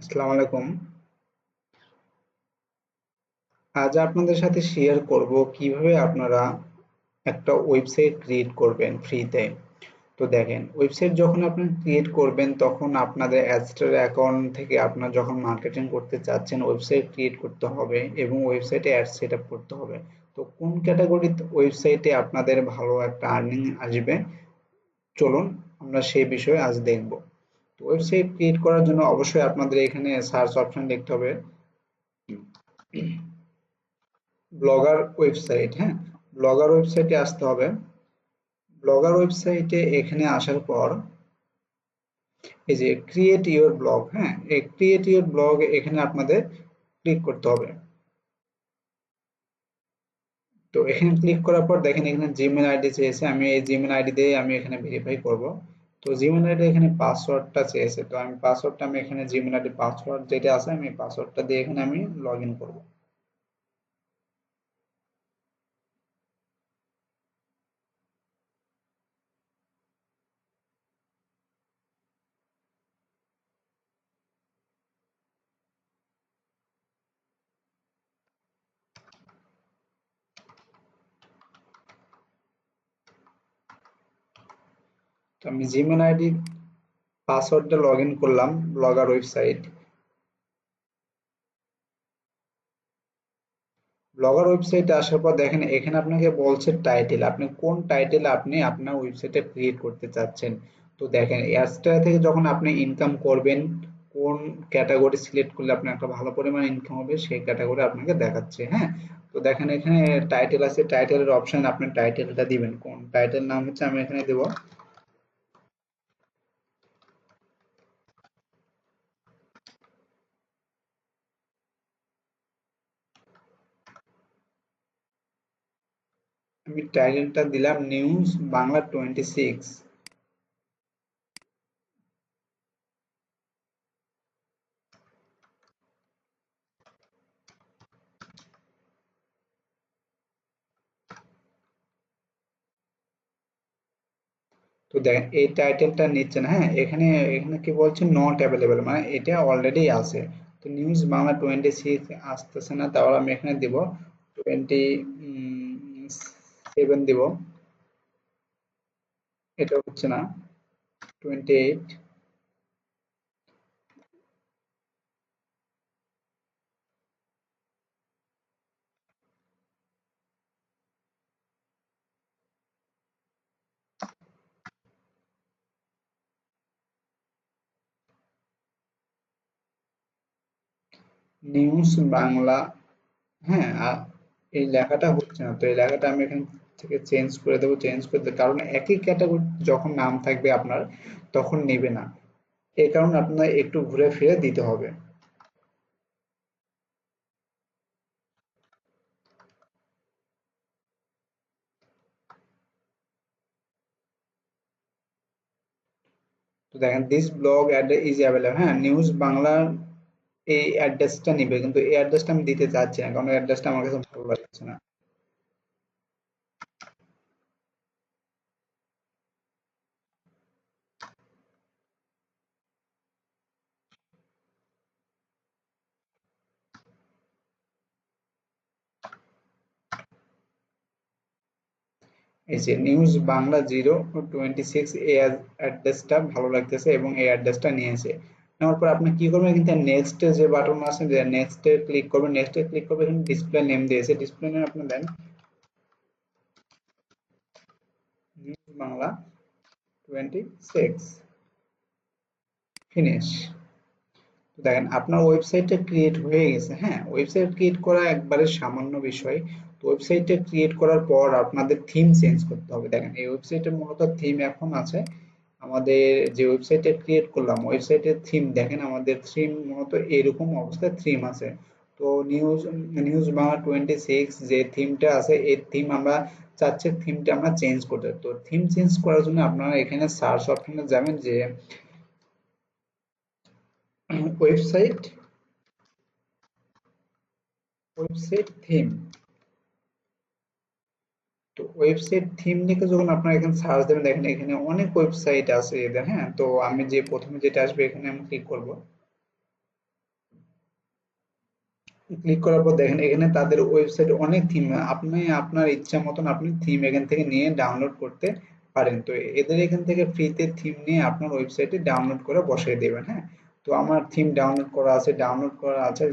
আসসালামু আলাইকুম। আজ আপনাদের সাথে শেয়ার করব কীভাবে আপনারা একটা ওয়েবসাইট ক্রিয়েট করবেন ফ্রিতে তো দেখেন ওয়েবসাইট যখন আপনি ক্রিয়েট করবেন, তখন আপনাদের অ্যাডস্টার অ্যাকাউন্ট থেকে আপনার যখন মার্কেটিং করতে চাচ্ছেন ওয়েবসাইট ক্রিয়েট করতে হবে এবং ওয়েবসাইটে অ্যাড সেট আপ করতে হবে। তো কোন ক্যাটাগরির ওয়েবসাইটে আপনাদের ভালো একটা আর্নিং আসবে? চলুন আমরা সেই বিষয়ে আজ দেখব। ওয়েবসাইট ক্রিয়েট করার জন্য অবশ্যই আপনাদের এখানে সার্চ অপশন দেখতে হবে। ব্লগার ওয়েবসাইট হ্যাঁ? ব্লগার ওয়েবসাইটে আসতে হবে। ব্লগার ওয়েবসাইটে এখানে আসার পর এই যে ক্রিয়েট ইওর ব্লগ হ্যাঁ? এই ক্রিয়েট ইওর ব্লগ এখানে আপনাদের ক্লিক করতে হবে। তো এখানে ক্লিক করার পর দেখেন এখানে জিমেল আইডি চেয়েছে আমি এই জিমেল আইডি দিয়ে আমি এখানে ভেরিফাই করব। তো জিমেল আইডি এখানে পাসওয়ার্ডটা চেয়েছে। তো আমি পাসওয়ার্ডটা আমি এখানে জিমেল আইডি পাসওয়ার্ড যেটা আছে আমি পাসওয়ার্ডটা দিয়ে এখানে আমি লগ ইন করব। তো আমি জিমেল আইডি পাসওয়ার্ডটা লগ ইন করলাম ব্লগার ওয়েবসাইট ব্লগার ওয়েবসাইটে আসার পর দেখেন, এখানে আপনাকে বলছে টাইটেল আপনি কোন টাইটেল আপনি আপনার ওয়েবসাইটে ক্রিয়েট করতে চাচ্ছেন? তো দেখেন এয়ারস্টার থেকে যখন আপনি ইনকাম করবেন, কোন ক্যাটাগরি সিলেক্ট করলে আপনার একটা ভালো পরিমাণ ইনকাম হবে, সেই ক্যাটাগরি আপনাকে দেখাচ্ছে হ্যাঁ? তো দেখেন, এখানে টাইটেল আছে টাইটেলের অপশন আপনি টাইটেলটা দিবেন। কোন টাইটেল নাম হচ্ছে, আমি এখানে দেবো। আমি টাইটেলটা দিলাম নিউজ বাংলা টোয়েন্টি সিক্স। তো দেখেন, এই টাইটেলটা নিচ্ছে না হ্যাঁ? এখানে এখানে কি বলছে? নট অ্যাভেলেবেল মানে এটা অলরেডি আছে। তো নিউজ বাংলা টোয়েন্টি সিক্স আসতেছে না, তাহলে আমি এখানে দিব টোয়েন্টি সেভেন দিব। এটা হচ্ছে না টোয়েন্টি এইট নিউজ বাংলা হ্যাঁ এই লেখাটা হচ্ছে না। তো এই লেখাটা আমি এখান থেকে চেঞ্জ করে দেবো চেঞ্জ করে দেবো। কারণ একই ক্যাটাগরি যখন নাম থাকবে আপনার, তখন নেবে না। এই কারণে আপনার একটু ঘুরে ফিরে দিতে হবে। দেখেন this blog address is available হ্যাঁ নিউজ বাংলা এই অ্যাড্রেসটা নিবে, কিন্তু এই অ্যাড্রেসটা আমি দিতে চাচ্ছি না, কারণ অ্যাড্রেসটা আমার কাছে ভালো লাগছে না। এই news Bangla zero twenty six এই অ্যাড্রেসটা ভালো লাগতেছে এবং এই অ্যাড্রেসটা নিয়েছে। নেওয়ার পর আপনি কি করবেন, কিন্তু নেক্সট যে বাটন আছে নেক্সট এ ক্লিক করবেন নেক্সট এ ক্লিক করবেন, এখানে ডিসপ্লে নেম দিয়েছে। ডিসপ্লে নেম আপনি দেন। News Bangla twenty six finish দেখেন, আপনার ওয়েবসাইটটা ক্রিয়েট হয়ে গেছে হ্যাঁ? ওয়েবসাইট ক্রিয়েট করা একবারে সামান্য বিষয়। তো ওয়েবসাইটটা ক্রিয়েট করার পর আপনাদের থিম চেঞ্জ করতে হবে। দেখেন, এই ওয়েবসাইটের মূলত থিম এখন আছে। আমাদের যে ওয়েবসাইটে ক্রিয়েট করলাম ওয়েবসাইটের থিম দেখেন আমাদের থিম মূলত এরকম অবস্থায় থিম আছে। তো news news Bangla twenty six যে থিমটা আছে, এই থিম আমরা চাচ্ছি থিমটা আমরা চেঞ্জ করতে। তো থিম চেঞ্জ করার জন্য আপনারা এখানে সার্চ অপশনে যাবেন যে ওয়েবসাইট ওয়েবসাইট থিম তো ওয়েবসাইট থিম লিখে যখন আপনারা এখানে সার্চ দেবেন, দেখেন এখানে অনেক ওয়েবসাইট আছে এদের হ্যাঁ? তো আমি যে প্রথমে যেটা আসবে, এখানে আমি ক্লিক করব। ক্লিক করার পর দেখেন, এখানে তাদের ওয়েবসাইটে অনেক থিম আপনি আপনার ইচ্ছা মতন আপনি থিম এখান থেকে নিয়ে ডাউনলোড করতে পারেন। তো এদের এখান থেকে ফ্রিতে থিম নিয়ে আপনার ওয়েবসাইটে ডাউনলোড করে বসিয়ে দেবেন হ্যাঁ? তো আমার থিম ডাউনলোড করা আছে ডাউনলোড করা আছে,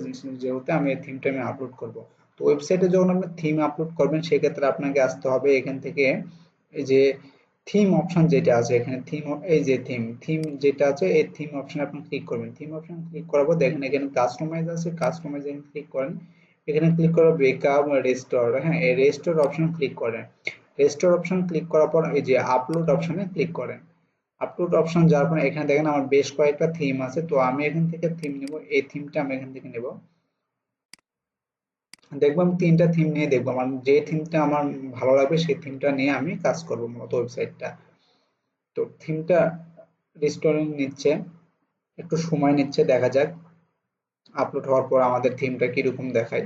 যেহেতু আমি এই থিমটা আমি আপলোড করব। তো ওয়েবসাইটে যখন আপনি থিম আপলোড করবেন, সেক্ষেত্রে আপনাকে আসতে হবে এখান থেকে। এই যে থিম অপশন যেটা আছে, এখানে থিম এই যে থিম থিম যেটা আছে, এই থিম অপশন আপনি ক্লিক করবেন। থিম অপশন ক্লিক করার পর দেখেন এখানে কাস্টমাইজ আছে কাস্টমাইজ এখানে ক্লিক করেন। এখানে ক্লিক করে বেকআপ রেস্টোর হ্যাঁ এই রেস্টোর অপশন ক্লিক করেন। রেস্টোর অপশন ক্লিক করার পর এই যে আপলোড অপশনে ক্লিক করেন। আপলোড অপশন যাওয়ার পর এখানে দেখেন আমার বেশ কয়েকটা থিম আছে, তো আমি এখান থেকে থিম নেব। এই থিমটা আমি এখান থেকে নেব। দেখব আমি তিনটা থিম নিয়ে দেখব। আমার যে থিমটা আমার ভালো লাগবে, সেই থিমটা নিয়ে আমি কাজ করব মূলত ওয়েবসাইটটা তো থিমটা রিস্টোরিং নিচ্ছে, একটু সময় নিচ্ছে, দেখা যাক। আপলোড হওয়ার পর আমাদের থিমটা কীরকম দেখায়।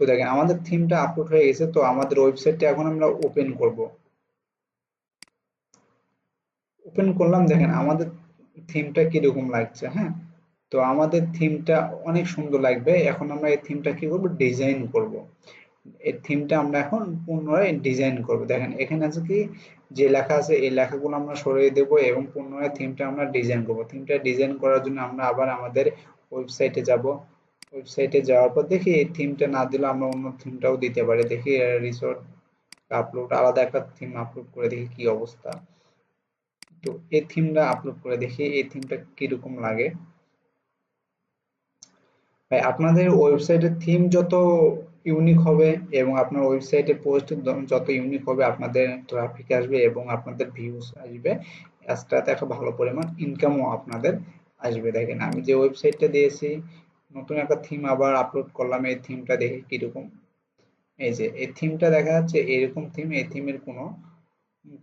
তো দেখেন, আমাদের থিমটা আপলোড হয়ে গেছে, তো আমাদের ওয়েবসাইটটা এখন আমরা ওপেন করব। ওপেন করলাম, দেখেন, আমাদের থিমটা কীরকম লাগছে হ্যাঁ? তো আমাদের থিমটা অনেক সুন্দর লাগবে। এখন আমরা এই থিমটা কি করব? ডিজাইন করব। এই থিমটা আমরা এখন পুনরায় ডিজাইন করব। দেখেন, এখানে আছে কি? যে লেখা আছে, এই লেখাগুলো আমরা সরিয়ে দেব এবং পুনরায় থিমটা আমরা ডিজাইন করব। থিমটা ডিজাইন করার জন্য আমরা আবার আমাদের ওয়েবসাইটে যাব। ওয়েবসাইটে যাওয়ার পর দেখি এই থিমটা না দিলে আমরা অন্য থিমটাও দিতে পারি। দেখি রিসোর্ট আপলোড আলাদা একটা থিম আপলোড করে দেখি কি অবস্থা। তো এই থিমটা আপলোড করে দেখি। এই থিমটা কীরকম লাগে? ভাই, আপনাদের ওয়েবসাইটের থিম যত ইউনিক হবে এবং আপনার ওয়েবসাইটে পোস্ট যত ইউনিক হবে, আপনাদের ট্রাফিক আসবে এবং আপনাদের ভিউজ আসবে একসাথে একটা ভালো পরিমাণ ইনকামও আপনাদের আসবে। দেখেন, আমি যে ওয়েবসাইটটা দিয়েছি, নতুন একটা থিম আবার আপলোড করলাম, এই থিমটা দেখে কীরকম? এই যে, এই থিমটা দেখা যাচ্ছে এরকম থিম এই থিমের কোনো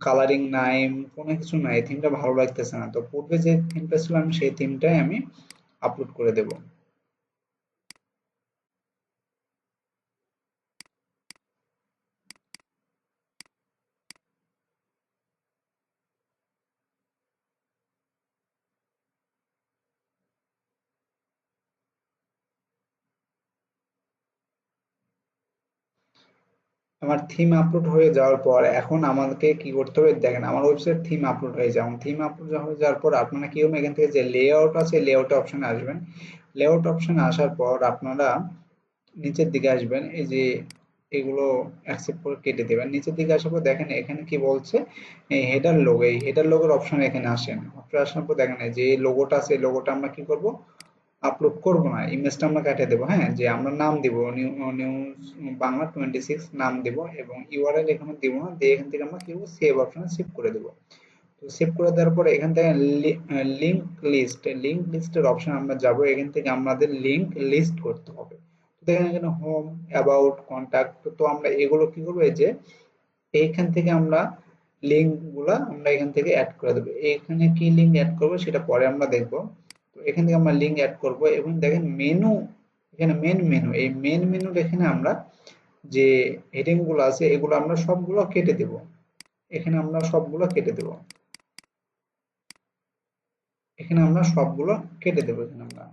কালারিং নাই, কোনো কিছু নাই থিমটা ভালো লাগতেছে না। তো পূর্বে যে থিমটা ছিল, আমি সেই থিমটাই আমি আপলোড করে দেবো। আমার থিম আপলোড হয়ে যাওয়ার পর এখন আমাকে কি করতে হবে দেখেন, আমার ওয়েবসাইট থিম আপলোড হয়ে যাবে থিম আপলোড হয়ে যাওয়ার পর আপনারা কি হবে? এখান থেকে যে লেআউট আছে লেআউট অপশনে আসবেন। লেআউট অপশনে আসার পর আপনারা নিচের দিকে আসবেন, এই যে এগুলো অ্যাকসেপ্ট করে কেটে দেবেন। নিচের দিকে আসার পর দেখেন এখানে কি বলছে? এই হেডার লোগো এই হেডার লোগোর অপশন এখানে আসেন। আপনি আসার পর দেখেন যে লোগোটা আছে লোগোটা আমরা কি করব? আপলোড করব না ইমেজটা আমরা কেটে দেবো হ্যাঁ? যে আমরা নাম দিব নিউজ বাংলা টোয়েন্টি সিক্স নাম দেব এবং ইউআরএল এখানে দিব না, দিয়ে এখান থেকে আমরা কি করব? সেভ অপশনে সেভ করে দেবো। তো সেভ করে দেওয়ার পরে এখান থেকে লিঙ্ক লিস্ট লিঙ্ক লিস্টের অপশন আমরা যাব, এখান থেকে আমাদের লিঙ্ক লিস্ট করতে হবে। দেখেন এখানে হোম অ্যাবাউট কন্ট্যাক্ট তো আমরা এগুলো কি করব? যে এইখান থেকে আমরা লিঙ্কগুলা আমরা এখান থেকে অ্যাড করে দেবো। এখানে কি লিঙ্ক অ্যাড করব? সেটা পরে আমরা দেখব। এখান থেকে আমরা লিঙ্ক অ্যাড করব এবং দেখেন মেনু এখানে মেন মেনু এই মেন মেনু এখানে আমরা যে হেডিংগুলো আছে, এগুলো আমরা সবগুলো কেটে দেব। এখানে আমরা সবগুলো কেটে দেব। এখানে আমরা সবগুলো কেটে দেব এখানে আমরা।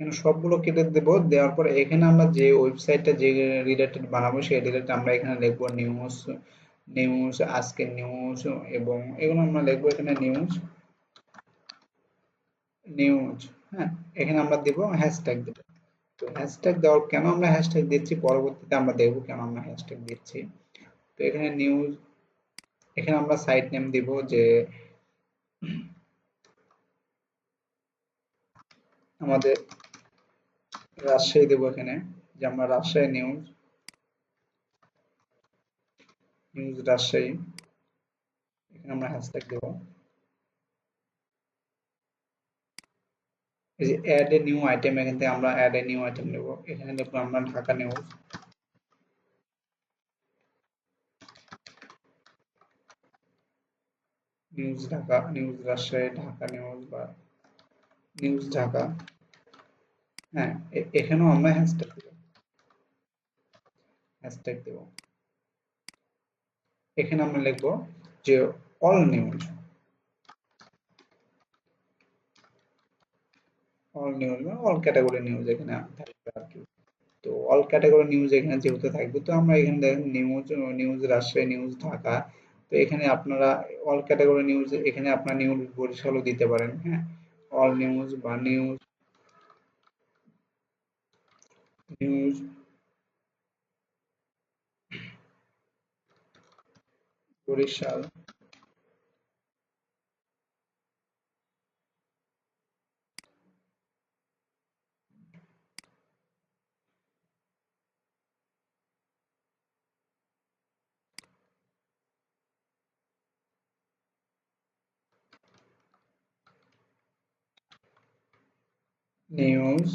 এখানে সবগুলো কেটে দেব, দেওয়ার পর এখানে আমরা যে ওয়েবসাইটটা যে রিলেটেড বানাবো, সেই রিলেটেড আমরা এখানে লিখব নিউজ নিউজ আজকের নিউজ এবং এগুলো আমরা লিখব এখানে নিউজ নিউজ হ্যাঁ? এখানে আমরা দেব হ্যাশট্যাগ দেব। তো হ্যাশট্যাগ দেওয়ার কেন আমরা হ্যাশট্যাগ দিচ্ছি? পরবর্তীতে আমরা দেখব কেন আমরা হ্যাশট্যাগ দিচ্ছি। তো এখানে নিউজ এখানে আমরা সাইট নেম দিব যে আমাদের রাজশাহী দেব এখানে, যে আমরা রাজশাহী নিউজ নিউজ রাজশাহী এখানে আমরা হ্যাশট্যাগ দেব। এই যে অ্যাড এ নিউ আইটেম এখান থেকে আমরা অ্যাড এ নিউ আইটেম নেব। এখানে লিখব আমরা Dhaka news news Dhaka news Rajshahi Dhaka news বা নিউজ ঢাকা। হ্যাঁ এখানেও আমরা হ্যাশট্যাগ দেব। হ্যাশট্যাগ দেব। এখানে আমরা লিখব যে all news all news all category news এখানে থাকবে আর কি। তো অল ক্যাটাগরি নিউজ এখানে যেহেতু থাকবে, তো আমরা এখানে দেখেন news news Rajshahi news Dhaka, তো এখানে আপনারা অল ক্যাটাগরি নিউজ এখানে আপনার নিউজ বরিশালও দিতে পারেন হ্যাঁ? অল নিউজ বা news news Barishal news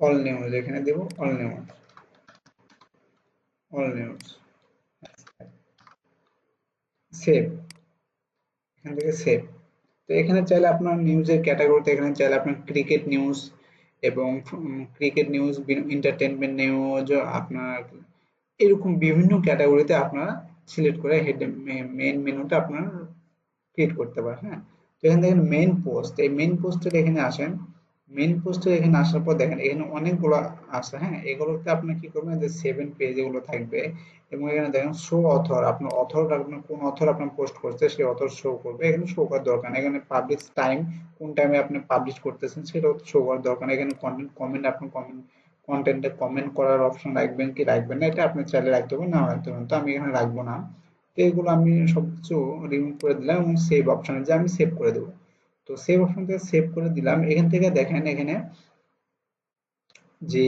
all news এখানে দেব all news all news save এখান থেকে সেভ তো এখানে চাইলে আপনার নিউজের ক্যাটাগরিতে এখানে চাইলে আপনার ক্রিকেট নিউজ এবং ক্রিকেট নিউজ এন্টারটেনমেন্ট নিউজ আপনার এরকম বিভিন্ন ক্যাটাগরিতে আপনারা সিলেক্ট করে হেড মেন মেনুটা আপনারা ক্রিয়েট করতে পারেন হ্যাঁ? তো এখানে দেখেন মেন পোস্ট এই মেন পোস্টের এখানে আসেন। মেন পোস্টে এখানে আসার পর দেখেন, এখানে অনেকগুলো আছে হ্যাঁ? এগুলোতে আপনি কি করবেন যে সেভেন পেজ এগুলো থাকবে এবং এখানে দেখেন শো অথর আপনার অথর আপনার কোন অথর আপনার পোস্ট করছে সেই অথর শো করবে। এখানে শো করার দরকার এখানে পাবলিশ টাইম কোন টাইমে আপনি পাবলিশ করতেছেন সেটাও শো করার দরকার এখানে কন্টেন্ট কমেন্ট আপনি কমেন্ট কন্টেন্টে কমেন্ট করার অপশন রাখবেন কি রাখবেন না, এটা আপনি চাইলে রাখতে পারেন, না রাখতে পারেন, তো আমি এখানে রাখব না। তো এগুলো আমি সবকিছু রিমুভ করে দিলাম এবং সেভ অপশনে যে আমি সেভ করে দেবো। তো সেভ অপশন থেকে সেভ করে দিলাম। এখান থেকে দেখেন এখানে যে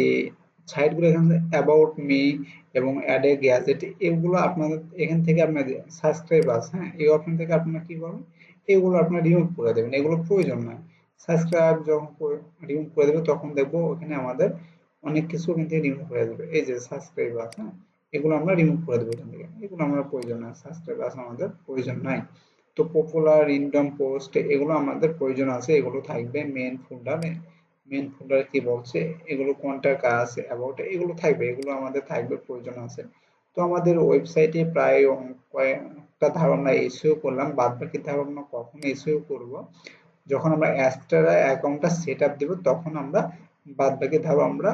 সাইটগুলো এখানে অ্যাবাউট মি এবং অ্যাড এ গ্যাজেট এগুলো আপনাদের এখান থেকে আপনাদের সাবস্ক্রাইব আছে হ্যাঁ? এই অপশন থেকে আপনারা কি করবেন এগুলো আপনারা রিমুভ করে দেবেন। এগুলো প্রয়োজন নয়। সাবস্ক্রাইব যখন রিমুভ করে দেবে, তখন দেখব ওখানে আমাদের অনেক কিছু ওখান থেকে রিমুভ হয়ে যাবে। এই যে সাবস্ক্রাইব আছে হ্যাঁ? এগুলো আমরা রিমুভ করে দেবো এখান থেকে। এগুলো আমরা প্রয়োজন নয়। সাবস্ক্রাইব আছে আমাদের, প্রয়োজন নাই তো পপুলার ইনকাম পোস্ট এগুলো আমাদের প্রয়োজন আছে, এগুলো থাকবে মেন ফোল্ডারে মেন ফোল্ডারে কি বলছে, এগুলো কন্টাক্ট আছে অ্যাবাউট এগুলো থাকবে, এগুলো আমাদের থাকবে, প্রয়োজন আছে। তো আমাদের ওয়েবসাইটে প্রায় কয়েকটা ধারণা এসিও করলাম, বাদ বাকি ধারণা কখন এসিও করব, যখন আমরা অ্যাস্টারা অ্যাকাউন্টটা সেট আপ দেবো, তখন আমরা বাদ বাকি ধাপ আমরা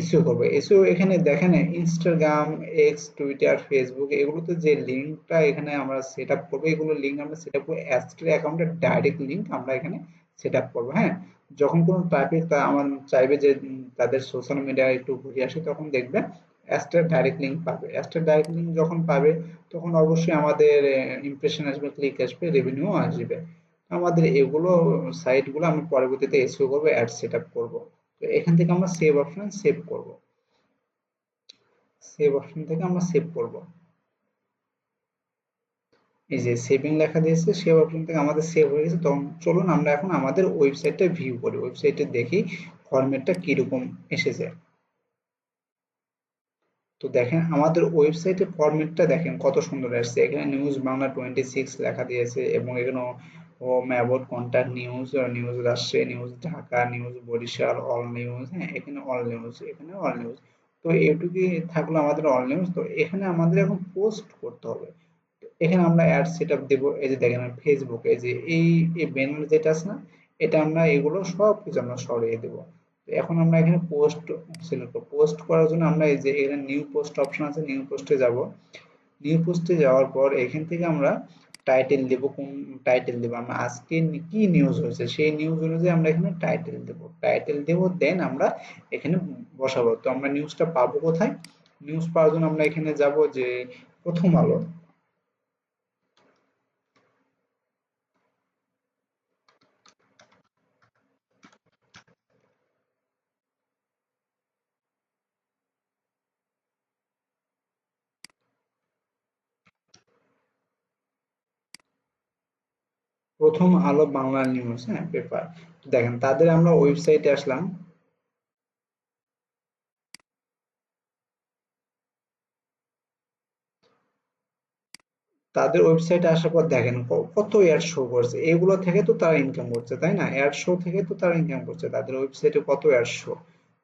এসিও করবে। ইস্যু এখানে দেখেন ইনস্টাগ্রাম এক্স টুইটার ফেসবুক এগুলোতে যে লিঙ্কটা এখানে আমরা সেট আপ করব, এগুলো লিঙ্ক আমরা সেট আপ করব অ্যাস্টার অ্যাকাউন্টের ডাইরেক্ট লিঙ্ক আমরা এখানে সেট আপ করব হ্যাঁ? যখন কোনো ট্রাফিক তা আমার চাইবে যে তাদের সোশ্যাল মিডিয়ায় একটু ঘুরে আসে, তখন দেখবে অ্যাস্টার ডাইরেক্ট লিঙ্ক পাবে। অ্যাস্টার ডাইরেক্ট লিঙ্ক যখন পাবে, তখন অবশ্যই আমাদের ইমপ্রেশন আসবে ক্লিক আসবে রেভিনিউ আসবে। আমাদের এগুলো সাইটগুলো আমি পরবর্তীতে এসিও করব অ্যাড সেট আপ করব। তো এখান থেকে আমরা সেভ অপশন সেভ করব। সেভ অপশন থেকে আমরা সেভ করব। এই যে সেভিং লেখা দিয়েছে সেভ অপশন থেকে আমাদের সেভ হয়ে গেছে। তখন চলুন আমরা এখন আমাদের ওয়েবসাইটটা ভিউ করি। ওয়েবসাইটে দেখি ফরম্যাটটা কীরকম এসেছে। তো দেখেন, আমাদের ওয়েবসাইটে ফরম্যাটটা দেখেন কত সুন্দর আসছে। এখানে নিউজ বাংলা টোয়েন্টি সিক্স লেখা দিয়েছে এবং এখানে home about contact news news Rajshahi news Dhaka news Barishal all news হ্যাঁ এখানে অল নিউজ এখানে অল নিউজ তো এটুকুই থাকল আমাদের অল নিউজ তো এখানে আমাদের এখন পোস্ট করতে হবে। এখানে আমরা অ্যাড সেট আপ দেবো। এই যে দেখেন ফেসবুক এই যে এই ব্যানার যেটা আছে না, এটা আমরা এগুলো সব কিছু আমরা সরিয়ে দেবো। এখন আমরা এখানে পোস্ট সিলেক্ট করব। পোস্ট করার জন্য আমরা এই যে এখানে নিউ পোস্ট অপশন আছে নিউ পোস্টে যাব। নিউ পোস্টে যাওয়ার পর এখান থেকে আমরা টাইটেল দেব, কোন টাইটেল দেব? আমরা আজকে কি নিউজ হয়েছে? সেই নিউজ অনুযায়ী আমরা এখানে টাইটেল দেব। টাইটেল দেব দেন আমরা এখানে বসাবো। তো আমরা নিউজটা পাবো কোথায়? নিউজ পাওয়ার জন্য আমরা এখানে যাব যে প্রথম আলো। প্রথম আলো বাংলা নিউজ হ্যাঁ পেপার দেখেন, তাদের আমরা ওয়েবসাইটে আসলাম। তাদের ওয়েবসাইটে আসার পর দেখেন কত অ্যাড শো করছে। এগুলো থেকে তো তারা ইনকাম করছে, তাই না? অ্যাড শো থেকে তো তারা ইনকাম করছে। তাদের ওয়েবসাইটে কত অ্যাড শো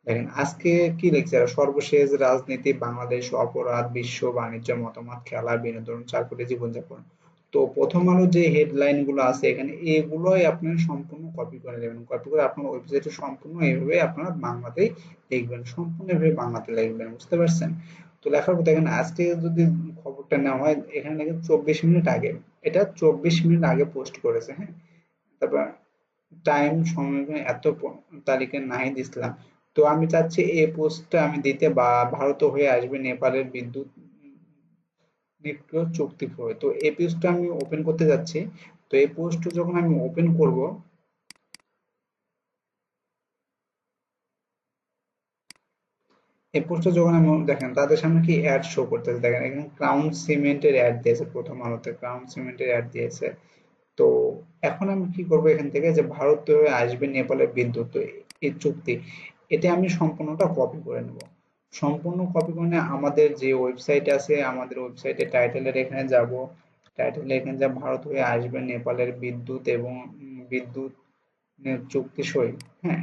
দেখেন, আজকে কি লিখছে সর্বশেষ রাজনীতি, বাংলাদেশ অপরাধ, বিশ্ব বাণিজ্য, মতামত, খেলা, বিনোদন, চাকরি, জীবনযাপন। তো প্রথম আলো যে হেডলাইনগুলো আছে এখানে, এগুলোই আপনারা সম্পূর্ণ কপি করে নেবেন। কপি করে আপনার ওয়েবসাইটে সম্পূর্ণ এইভাবে আপনারা বাংলাতেই লিখবেন, সম্পূর্ণ এভাবে বাংলাতে লিখবেন, বুঝতে পারছেন? তো লেখার পর দেখেন আজকে যদি খবরটা নেওয়া হয়, এখানে দেখেন চব্বিশ মিনিট আগে, এটা চব্বিশ মিনিট আগে পোস্ট করেছে হ্যাঁ? তারপর টাইম সময় এত তারিখে নাহিদ ইসলাম তো আমি চাচ্ছি এই পোস্টটা আমি দিতে বা ভারত হয়ে আসবে নেপালের বিদ্যুৎ চুক্তি প্রয়োগ তো এই পেজটা আমি ওপেন করতে যাচ্ছি। তো এই পোস্ট যখন আমি ওপেন করব, এই পোস্টে যখন আমি দেখেন, তাদের সামনে কি অ্যাড শো করতেছে দেখেন, এখানে ক্রাউন সিমেন্টের অ্যাড দিয়েছে প্রথম আলোতে ক্রাউন সিমেন্টের অ্যাড দিয়েছে। তো এখন আমি কি করব এখান থেকে? যে ভারত আসবে নেপালের বিদ্যুৎ এই চুক্তি এটা আমি সম্পূর্ণটা কপি করে নেব। সম্পূর্ণ কপি মানে আমাদের যে ওয়েবসাইট আছে, আমাদের ওয়েবসাইটে টাইটেলের এখানে যাব। টাইটেল এখানে যা ভারত হয়ে আসবে, নেপালের বিদ্যুৎ এবং বিদ্যুৎ চুক্তি সই। হ্যাঁ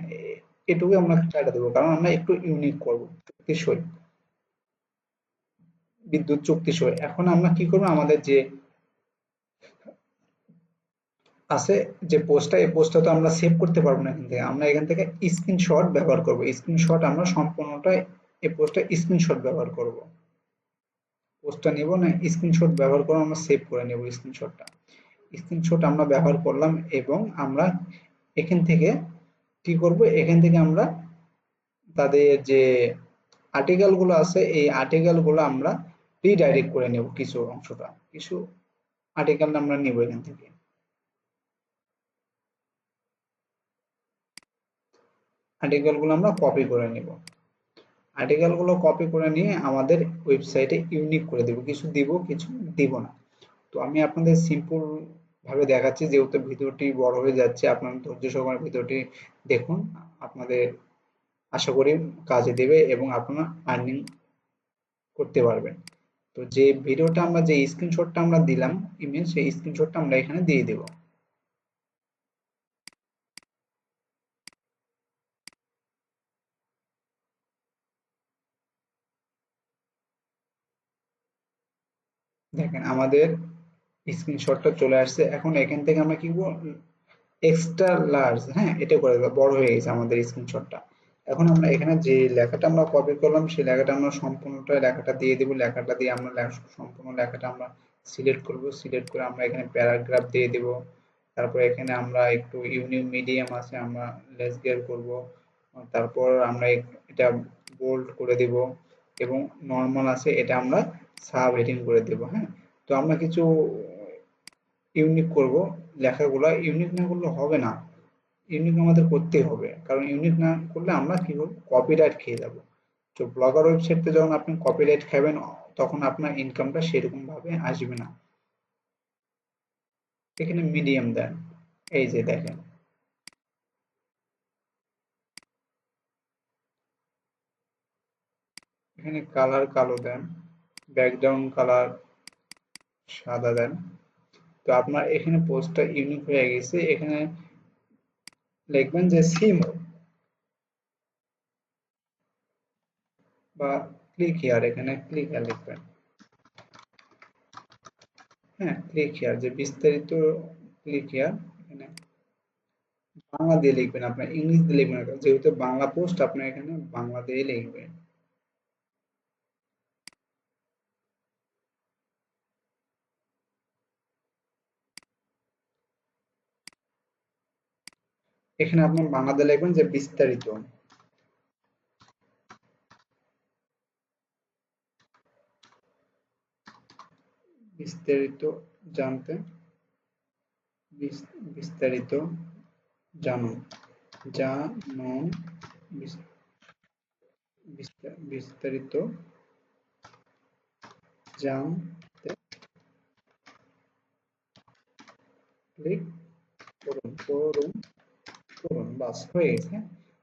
এটুকু আমরা টাইটেল দেবো, কারণ আমরা একটু ইউনিক করব। চুক্তি সই। বিদ্যুৎ চুক্তি সই। এখন আমরা কি করব? আমাদের যে আছে, যে পোস্টটা এই পোস্টটা তো আমরা সেভ করতে পারব না এখান থেকে। আমরা এখান থেকে স্ক্রিনশট ব্যবহার করব। স্ক্রিনশট আমরা সম্পূর্ণটা এই পোস্টটা স্ক্রিনশট ব্যবহার করব। পোস্টটা নিব না স্ক্রিনশট ব্যবহার করে আমরা সেভ করে নেব স্ক্রিনশটটা স্ক্রিনশট আমরা ব্যবহার করলাম এবং আমরা এখান থেকে কি করব? এখান থেকে আমরা তাদের যে আর্টিকেলগুলো আছে, এই আর্টিকেলগুলো আমরা রিডাইরেক্ট করে নেব কিছু অংশটা। কিছু আর্টিকেল আমরা নিব এখান থেকে। আর্টিকেলগুলো আমরা কপি করে নিব। আর্টিকেলগুলো কপি করে নিয়ে আমাদের ওয়েবসাইটে ইউনিক করে দেব। কিছু দিব কিছু দিব না। তো আমি আপনাদের সিম্পল ভাবে দেখাচ্ছি, যেহেতু ভিডিওটি বড় হয়ে যাচ্ছে, আপনার ধৈর্য সহকারে ভিডিওটি দেখুন। আপনাদের আশা করি কাজে দেবে এবং আপনারা আর্নিং করতে পারবেন। তো যে ভিডিওটা আমরা, যে স্ক্রিনশটটা আমরা দিলাম ইমেজ সেই স্ক্রিনশটটা আমরা এখানে দিয়ে দেবো। দেখেন, আমাদের স্ক্রিনশটটা চলে আসছে। এখন এখান থেকে আমরা কি করব? এক্সট্রা লার্জ হ্যাঁ এটা করে দেবো, বড় হয়ে গেছে আমাদের স্ক্রিনশটটা এখন আমরা এখানে যে লেখাটা আমরা কপি করলাম, সেই লেখাটা আমরা সম্পূর্ণটা লেখাটা দিয়ে দেব। লেখাটা দিয়ে আমরা সম্পূর্ণ লেখাটা আমরা সিলেক্ট করব। সিলেক্ট করে আমরা এখানে প্যারাগ্রাফ দিয়ে দেব। তারপর এখানে আমরা একটু ইউনিক মিডিয়াম আছে, আমরা লেস গিয়ার করব। তারপর আমরা এটা বোল্ড করে দেব। এবং নর্মাল আছে, এটা আমরা সাব হেডিং করে দেব হ্যাঁ? তো আমরা কিছু ইউনিক করব লেখাগুলো। ইউনিক না করলে হবে না। ইউনিক আমাদের করতেই হবে। কারণ ইউনিক না করলে আমরা কি করব? কপিরাইট খেয়ে যাব। তো ব্লগার ওয়েবসাইটে যখন আপনি কপিরাইট খাবেন, তখন আপনার ইনকামটা সেরকম ভাবে আসবে না। এখানে মিডিয়াম দেন। এই যে দেখেন। এখানে কালার কালো দেন। ব্যাকগ্রাউন্ড কালার সাদা দেন। তো আপনার এখানে পোস্টটা ইউনিক হয়ে গেছে। এখানে লিখবেন যে সিম বা ক্লিক হিয়ার এখানে ক্লিক হিয়ার লিখবেন। হ্যাঁ ক্লিক হিয়ার যে বিস্তারিত ক্লিক হিয়ার এখানে বাংলা দিয়ে লিখবেন। আপনার ইংলিশ দিয়ে লিখবেন। যেহেতু বাংলা পোস্ট আপনার এখানে বাংলা দিয়ে লিখবেন। এখানে আপনার বাংলাতে লিখবেন যে বিস্তারিত। বিস্তারিত জানতে বিস্তারিত বিস্তারিত জানতে ক্লিক করুন করুন। করুন বাস হয়ে গেছে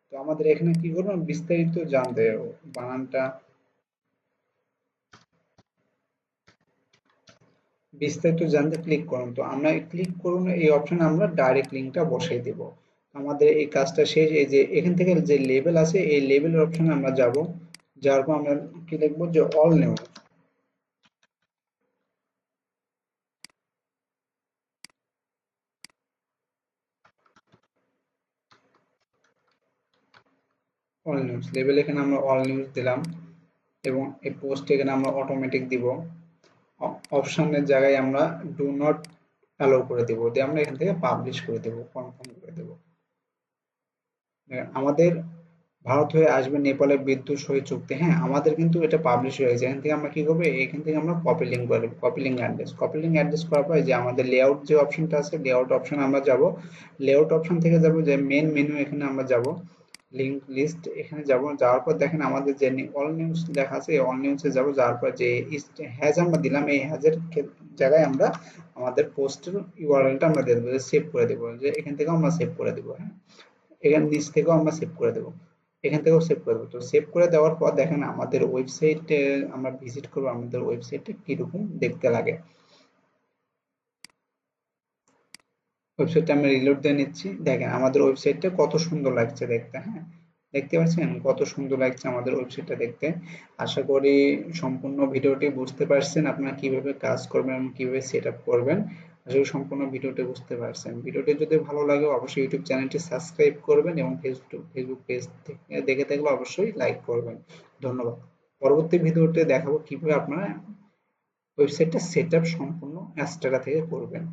তো আমাদের এখানে কি করবেন বিস্তারিত জানতে বানানটা বিস্তারিত জানতে ক্লিক করুন। তো আমরা ক্লিক করুন, এই অপশনে আমরা ডাইরেক্ট লিঙ্কটা বসাই দেব। আমাদের এই কাজটা শেষ। এই যে এখান থেকে যে লেভেল আছে, এই লেভেলের অপশনে আমরা যাব। যার পর আমরা কি লিখব? যে all news all news label এখানে আমরা অল নিউজ দিলাম এবং এই পোস্ট এখানে আমরা অটোমেটিক দিব। অপশনের জায়গায় আমরা ডু নট অ্যালাউ করে দেব। দিয়ে আমরা এখান থেকে পাবলিশ করে দেব কনফার্ম করে দেব। আমাদের ভারত হয়ে আসবে নেপালের বিদ্যুৎ সহি চুক্তি। হ্যাঁ আমাদের কিন্তু এটা পাবলিশ হয়ে গেছে। এখান থেকে আমরা কি করব? এখান থেকে আমরা কপি লিঙ্ক করে copy link address copy link address করার পরে যে আমাদের লেআউট যে অপশনটা আছে লেআউট অপশন আমরা যাব। লেআউট অপশন থেকে যাব যে মেন মেনু এখানে আমরা যাব। লিঙ্ক লিস্ট এখানে যাব, যাওয়ার পর দেখেন আমাদের যে অল নিউজ লেখা আছে অল নিউজে যাব, যাওয়ার পর যে হ্যাজ আমরা দিলাম, এই হ্যাজের জায়গায় আমরা আমাদের পোস্টের ইউআরএলটা আমরা দেবো সেভ করে দেবো, যে এখান থেকেও আমরা সেভ করে দেবো হ্যাঁ? এখান নিচ থেকেও আমরা সেভ করে দেবো, এখান থেকেও সেভ করব তো সেভ করে দেওয়ার পর দেখেন আমাদের ওয়েবসাইটে আমরা ভিজিট করব, আমাদের ওয়েবসাইটে কীরকম দেখতে লাগে। ওয়েবসাইটটা আমি রিলোড দিয়ে নিচ্ছি। দেখেন, আমাদের ওয়েবসাইটটা কত সুন্দর লাগছে দেখতে হ্যাঁ? দেখতে পাচ্ছেন? কত সুন্দর লাগছে আমাদের ওয়েবসাইটটা দেখতে। আশা করি সম্পূর্ণ ভিডিওটি বুঝতে পারছেন আপনারা কীভাবে কাজ করবেন এবং কীভাবে সেট করবেন। করি সম্পূর্ণ ভিডিওটি বুঝতে পারছেন। ভিডিওটি যদি ভালো লাগে, অবশ্যই ইউটিউব চ্যানেলটি সাবস্ক্রাইব করবেন এবং ফেসবুক ফেসবুক পেজ থেকে দেখে থাকলে অবশ্যই লাইক করবেন। ধন্যবাদ। পরবর্তী ভিডিওতে দেখাবো কীভাবে আপনারা ওয়েবসাইটটা সেট সম্পূর্ণ অ্যাস্টারা থেকে করবেন।